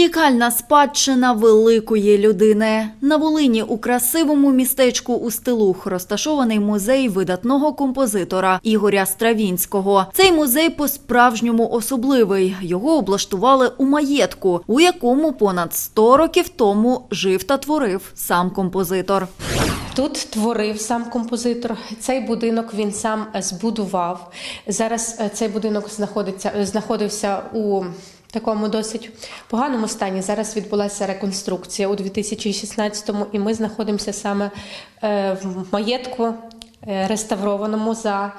Унікальна спадщина великої людини. На Волині у красивому містечку Устилух розташований музей видатного композитора Ігоря Стравінського. Цей музей по-справжньому особливий. Його облаштували у маєтку, у якому понад 100 років тому жив та творив сам композитор. Тут творив сам композитор. Цей будинок він сам збудував. Зараз е, цей будинок знаходиться, е, знаходився у такому досить поганому стані. Зараз відбулася реконструкція у 2016-му, і ми знаходимося саме е, в маєтку е, реставрованому за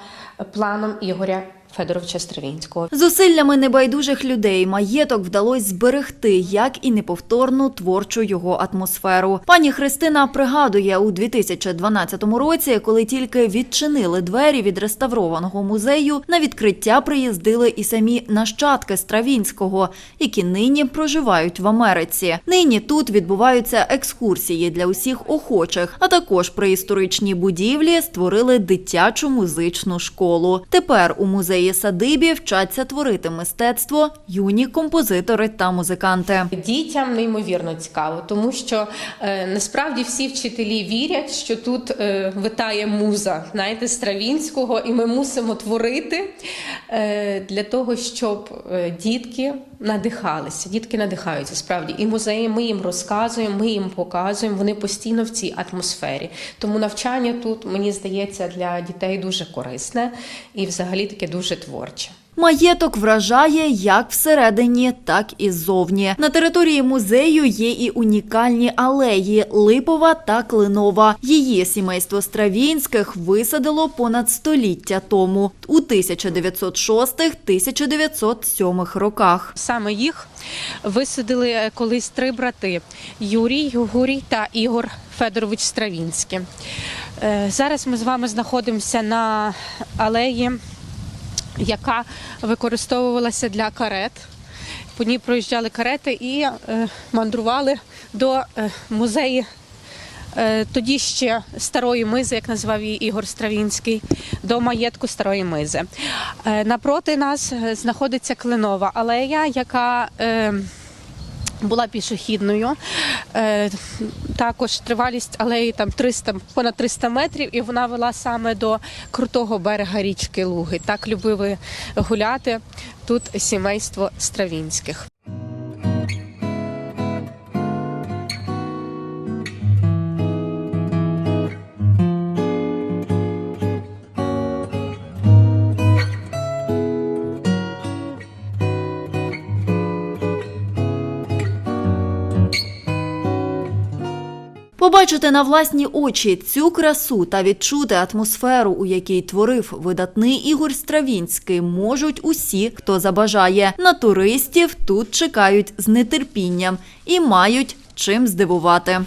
планом Ігоря Федоровича Стравінського. Зусиллями небайдужих людей маєток вдалося зберегти, як і неповторну творчу його атмосферу. Пані Христина пригадує у 2012 році, коли тільки відчинили двері від реставрованого музею, на відкриття приїздили і самі нащадки Стравінського, які нині проживають в Америці. Нині тут відбуваються екскурсії для усіх охочих, а також при історичній будівлі створили дитячу музичну школу. Тепер у музеї садибі вчаться творити мистецтво юні композитори та музиканти. Дітям неймовірно цікаво, тому що е, насправді всі вчителі вірять, що тут е, витає муза, знаєте, Стравінського, і ми мусимо творити е, для того, щоб е, дітки надихалися. Дітки надихаються справді. І музеї ми їм розказуємо, ми їм показуємо. Вони постійно в цій атмосфері. Тому навчання тут мені здається для дітей дуже корисне і взагалі таке дуже творче. Маєток вражає як всередині, так і ззовні. На території музею є і унікальні алеї Липова та Клинова. Її сімейство Стравінських висадило понад століття тому у 1906-1907 роках. Саме їх висадили колись три брати: Юрій, Гурій та Ігор Федорович Стравінський. Е, Зараз ми з вами знаходимося на алеї, яка використовувалася для карет. По ній проїжджали карети і е, мандрували до е, музею е, тоді ще старої мизи, як називав її Ігор Стравінський, до маєтку старої мизи. Напроти нас знаходиться кленова алея, яка була пішохідною. Е, Також тривалість алеї там 300, понад 300 метрів, і вона вела саме до крутого берега річки Луги. Так любили гуляти тут сімейство Стравінських. Побачити на власні очі цю красу та відчути атмосферу, у якій творив видатний Ігор Стравінський, можуть усі, хто забажає. На туристів тут чекають з нетерпінням і мають чим здивувати.